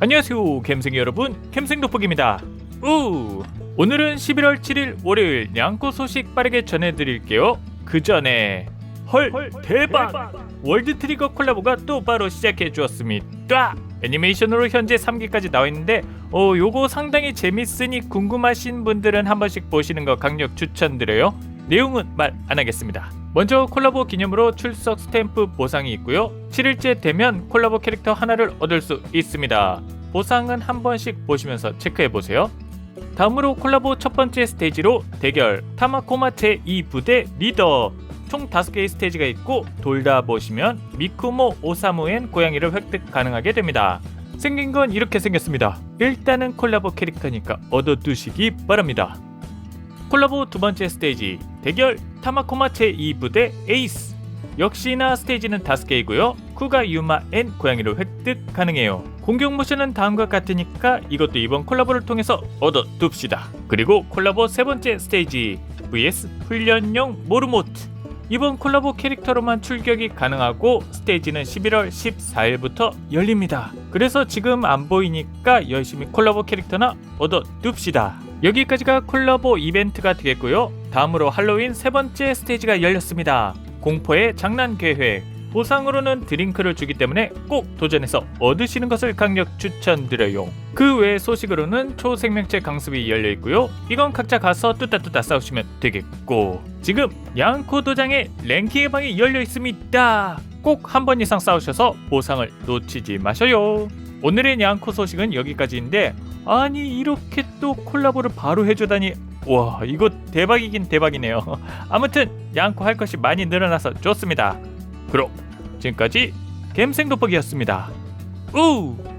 안녕하세요 갬생이 여러분. 갬생 돋보기입니다. 우! 오늘은 11월 7일 월요일 냥꼬 소식 빠르게 전해드릴게요. 그 전에 헐, 대박! 월드 트리거 콜라보가 또 바로 시작해 주었습니다. 애니메이션으로 현재 3기까지 나와 있는데 어 요거 상당히 재밌으니 궁금하신 분들은 한 번씩 보시는 거 강력 추천드려요. 내용은 말 안 하겠습니다 먼저 콜라보 기념으로 출석 스탬프 보상이 있고요 7일째 되면 콜라보 캐릭터 하나를 얻을 수 있습니다 보상은 한 번씩 보시면서 체크해 보세요 다음으로 콜라보 첫 번째 스테이지로 대결 타마코마 제2 부대 리더 총 5개의 스테이지가 있고 돌다 보시면 미쿠모 오사무엔 고양이를 획득 가능하게 됩니다. 생긴 건 이렇게 생겼습니다. 일단은 콜라보 캐릭터니까 얻어두시기 바랍니다. 콜라보 두 번째 스테이지 대결 타마코마 제2 부대 에이스 역시나 스테이지는 5개이고요. 쿠가 유마 앤 고양이를 획득 가능해요. 공격 모션은 다음과 같으니까 이것도 이번 콜라보를 통해서 얻어둡시다. 그리고 콜라보 세 번째 스테이지 vs 훈련용 모르모트 이번 콜라보 캐릭터로만 출격이 가능하고 스테이지는 11월 14일부터 열립니다. 그래서 지금 안 보이니까 열심히 콜라보 캐릭터나 얻어 둡시다. 여기까지가 콜라보 이벤트가 되겠고요. 다음으로 할로윈 세 번째 스테이지가 열렸습니다. 공포의 장난 계획. 보상으로는 드링크를 주기 때문에 꼭 도전해서 얻으시는 것을 강력 추천드려요. 그 외 소식으로는 초생명체 강습이 열려 있고요. 이건 각자 가서 뚜따뚜따 싸우시면 되겠고. 지금 양코 도장에 랭킹의 방이 열려 있습니다. 꼭 한 번 이상 싸우셔서 보상을 놓치지 마셔요. 오늘의 양코 소식은 여기까지인데 아니 이렇게 또 콜라보를 바로 해주다니 와 이거 대박이긴 대박이네요. 아무튼 양코 할 것이 많이 늘어나서 좋습니다. 그럼 지금까지 갬생 돋보기였습니다. 우!